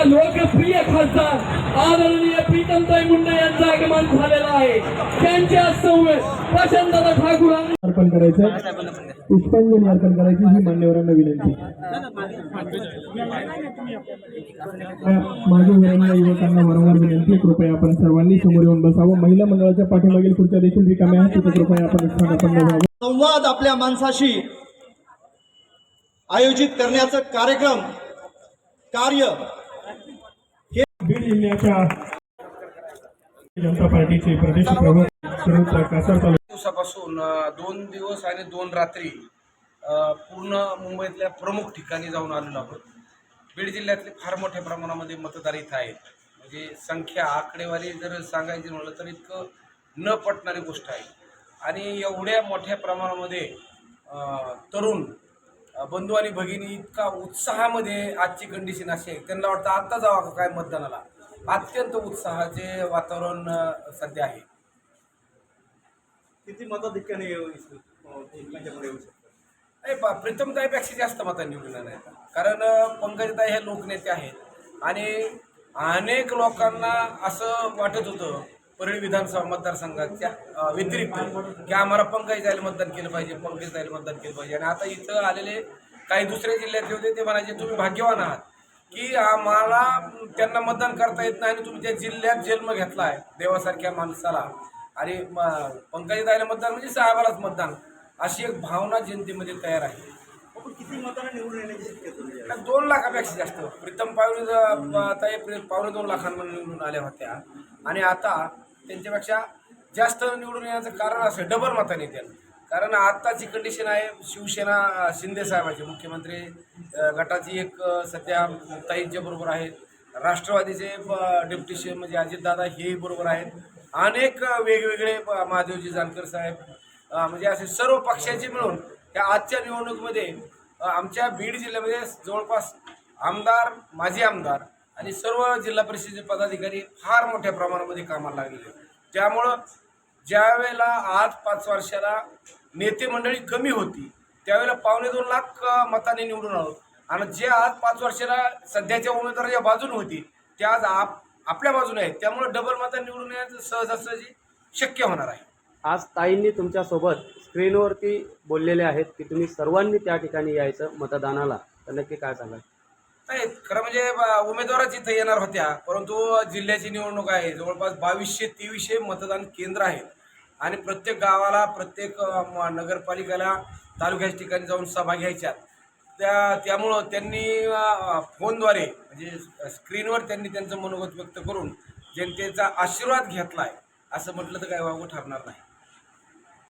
आमच्या लोकप्रिय खासदार आदरणीय प्रीतमताई मुंडे यांचं आगमन झालेलं आहे. त्यांच्या सौम्य प्रशांतदा ठाकूर अर्पण करायचं पुष्पांजली अर्पण करायची ही मान्यवरांना विनंती. माझ्या वरांना युवकांना वारंवार विनंती. कृपया आपण सर्वांनी समोर येऊन बसावं. महिला मंडळाच्या पाठीमागील खुर्च्या देखील रिकाम्या आहेत. तिथे कृपया आपण स्थान आपण बसावं संवाद आपल्या माणसाशी आयोजित करण्याचं कार्यक्रम कार्य जिल्ह्याच्या जनता पार्टीचे प्रदेश प्रमुख दिवसापासून दोन दिवस आणि दोन रात्री पूर्ण मुंबईतल्या प्रमुख ठिकाणी जाऊन आलेलो आहोत. बीड जिल्ह्यातले फार मोठ्या प्रमाणामध्ये मतदार इथं आहेत. म्हणजे संख्या आकडेवारी जर सांगायची म्हणलं तर इतकं न पटणारी गोष्ट आहे. आणि एवढ्या मोठ्या प्रमाणामध्ये तरुण बंधू आणि भगिनी इतका उत्साहामध्ये आजची कंडिशन अशी आहे. त्यांना वाटतं आत्ता जावा का काय मतदानाला? अत्यंत उत्साहाचे वातावरण सध्या आहे. किती मताधिक्याने येऊ एकमेकांकडे येऊ शकतात. नाही पा प्रीतमताईपेक्षा जास्त मतांनी निवडून आहेत कारण पंकजताई हे लोकनेते आहेत. आणि अनेक लोकांना असं वाटत होतं परळी विधानसभा मतदारसंघाच्या व्यतिरिक्त की आम्हाला पंकजताईला मतदान केलं पाहिजे पंकजताईला मतदान केलं पाहिजे. आणि आता इथं आलेले काही दुसऱ्या जिल्ह्यातले होते ते म्हणायचे तुम्ही भाग्यवान आहात. की आम्हाला त्यांना मतदान करता येत नाही आणि तुम्ही त्या जिल्ह्यात जन्म घेतला आहे देवासारख्या माणसाला. आणि म- पंकजताईला मतदान म्हणजे साहेबालाच मतदान. अशी एक भावना जनतेमध्ये तयार आहे. आपण किती मताने निवडून येण्याची शक्यता आहे? त्या दोन लाखापेक्षा जास्त. प्रीतम पावणे पावणे दोन लाखांमध्ये निवडून आल्या होत्या. आणि आता त्यांच्यापेक्षा जास्त निवडून येण्याचं कारण असं डबल मताने येतील कारण आत्ताची कंडिशन आहे शिवसेना शिंदे साहेबांची. मुख्यमंत्री गटाची एक सध्या ताईंच्या बरोबर आहेत. राष्ट्रवादीचे ब- डेप्युटी म्हणजे अजितदादा हेही बरोबर आहेत. अनेक वेगवेगळे महादेवजी जानकर साहेब म्हणजे असे सर्व पक्षाचे मिळून या आजच्या निवडणुकीमध्ये आमच्या बीड जिल्ह्यामध्ये जवळपास आमदार माजी आमदार आणि सर्व जिल्हा परिषदेचे पदाधिकारी फार मोठ्या प्रमाणामध्ये कामाला लागलेले त्यामुळं ज्या वेळेला आज पाच वर्षाला नेते मंडळी कमी होती त्यावेळेला पावणे दोन लाख मतांनी निवडून आहोत आणि जे आज पाच वर्षाला सध्याच्या उमेदवाराच्या बाजूने होती ते आज आप आपल्या बाजूने आहेत. त्यामुळे डबल मतांनी निवडून येण्याचं सहजासहजी शक्य होणार आहे. आज ताईंनी तुमच्यासोबत स्क्रीनवरती बोललेले आहेत की तुम्ही सर्वांनी त्या ठिकाणी यायचं मतदानाला. तर नक्की काय सांगाल? नाही खरं म्हणजे उमेदवारच इथं येणार होत्या परंतु जिल्ह्याची निवडणूक आहे. जवळपास बावीसशे तेवीसशे मतदान केंद्र आहेत. आणि प्रत्येक गावाला प्रत्येक नगरपालिकेला तालुक्याच्या ठिकाणी जाऊन सभा घ्यायच्या. त्या त्यामुळं त्यांनी फोनद्वारे म्हणजे स्क्रीनवर त्यांनी त्यांचं मनोगत व्यक्त करून जनतेचा आशीर्वाद घेतला आहे असं म्हटलं तर काय वागू ठरणार नाही.